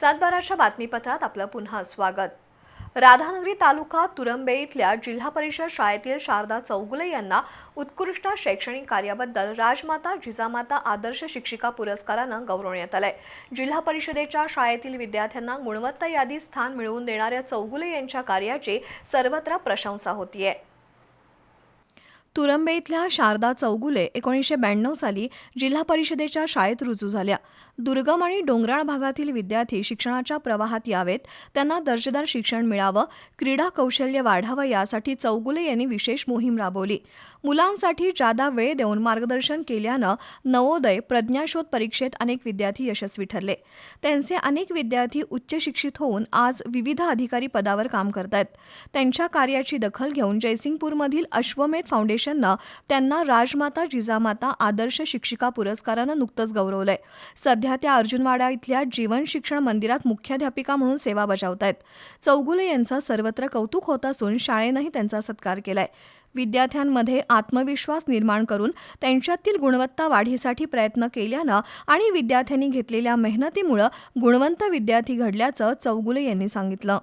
सातबाराच्या बातमीपत्रात आपलं पुन्हा स्वागत. राधानगरी तालुका तुरंबे इथल्या जिल्हा परिषद शाळेतील शारदा चौगुले यांना उत्कृष्ट शैक्षणिक कार्याबद्दल राजमाता जिजामाता आदर्श शिक्षिका पुरस्कारानं गौरवण्यात आलंय. जिल्हा परिषदेच्या शाळेतील विद्यार्थ्यांना गुणवत्ता यादीत स्थान मिळवून देणाऱ्या चौगुले यांच्या कार्याची सर्वत्र प्रशंसा होतीये. तुरंबे इथल्या शारदा चौगुले एकोणीसशे ब्याण्णव साली जिल्हा परिषदेच्या शाळेत रुजू झाल्या. दुर्गम आणि डोंगराळ भागातील विद्यार्थी शिक्षणाच्या प्रवाहात यावेत. त्यांना दर्जेदार शिक्षण मिळावं क्रीडा कौशल्य वाढावं यासाठी चौगुले यांनी विशेष मोहीम राबवली. मुलांसाठी जादा वेळ देऊन मार्गदर्शन केल्यानं नवोदय प्रज्ञाशोध परीक्षेत अनेक विद्यार्थी यशस्वी ठरले. त्यांचे अनेक विद्यार्थी उच्च शिक्षित होऊन आज विविध अधिकारी पदावर काम करत आहेत त्यांच्या कार्याची दखल घेऊन जयसिंगपूरमधील अश्वमेध फाउंडेशन फाउंडेशननं त्यांना राजमाता जिजामाता आदर्श शिक्षिका पुरस्कारानं नुकतंच गौरवलंय. सध्या त्या अर्जुनवाडा इथल्या जीवन शिक्षण मंदिरात मुख्याध्यापिका म्हणून सेवा बजावत आहेत चौगुले यांचं सर्वत्र कौतुक होत असून शाळेनंही त्यांचा सत्कार केलाय. विद्यार्थ्यांमध्ये आत्मविश्वास निर्माण करून त्यांच्यातील गुणवत्ता वाढीसाठी प्रयत्न केल्यानं आणि विद्यार्थ्यांनी घेतलेल्या मेहनतीमुळं गुणवंत विद्यार्थी घडल्याचं चौगुले यांनी सांगितलं.